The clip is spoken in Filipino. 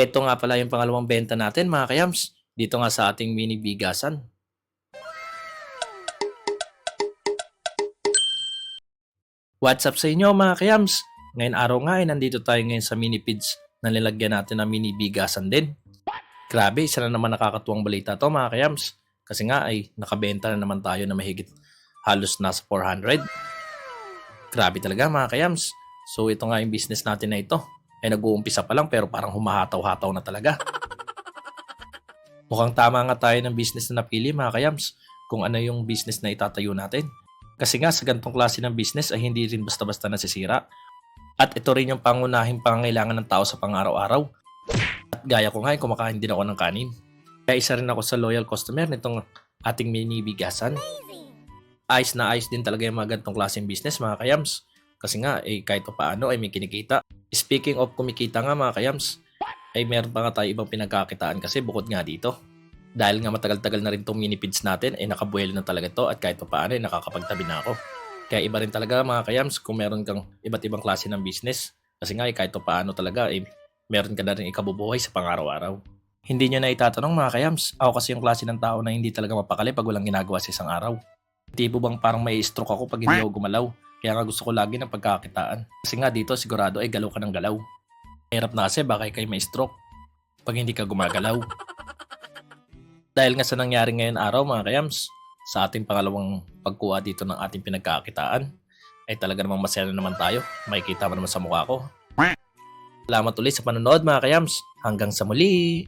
Ito nga pala yung pangalawang benta natin mga kayams. Dito nga sa ating mini bigasan. What's up sa inyo mga kayams? Ngayon araw nga ay nandito tayo ngayon sa mini pids na nilagyan natin ng mini bigasan din. Grabe, isa na naman nakakatuwang balita to mga kayams. Kasi nga ay nakabenta na naman tayo na mahigit halos nasa 400. Grabe talaga mga kayams. So ito nga yung business natin na ito. Ay nag-uumpisa pa lang pero parang humahataw-hataw na talaga. Mukhang tama nga tayo ng business na napili mga kayams kung ano yung business na itatayo natin. Kasi nga sa ganitong klase ng business ay hindi rin basta-basta nasisira. At ito rin yung pangunahing pangangailangan ng tao sa pang-araw-araw. At gaya ko nga, ay kumakain din ako ng kanin. Kaya isa rin ako sa loyal customer nitong ating mini bigasan. Ayos na ayos din talaga yung mga ganitong klaseng business mga kayams. Kasi nga, eh, kahit pa paano ay may kinikita. Speaking of kumikita nga mga kayams, ay meron pa nga tayo ibang pinagkakitaan kasi bukod nga dito. Dahil nga matagal-tagal na rin tong mini feeds natin, ay nakabuelo na talaga to at kahit pa paano ay nakakapagtabi na ako. Kaya iba rin talaga mga kayams kung meron kang iba't ibang klase ng business. Kasi nga eh, kahit pa paano talaga ay meron ka na rin ikabubuhay sa pang-araw-araw. Hindi nyo na itatanong mga kayams, ako kasi yung klase ng tao na hindi talaga mapakali pag walang ginagawa sa isang araw. Tipo bang parang may stroke ako pag hindi ako gumalaw. Kaya nga gusto ko lagi ng pagkakitaan. Kasi nga dito sigurado ay galaw ka ng galaw. Hirap na kasi baka kayo may stroke pag hindi ka gumagalaw. Dahil nga sa nangyari ngayon araw mga kayams, sa ating pangalawang pagkuha dito ng ating pinagkakitaan, ay talaga namang masaya na naman tayo. Makikita mo naman sa mukha ko. Salamat ulit sa panonood mga kayams. Hanggang sa muli!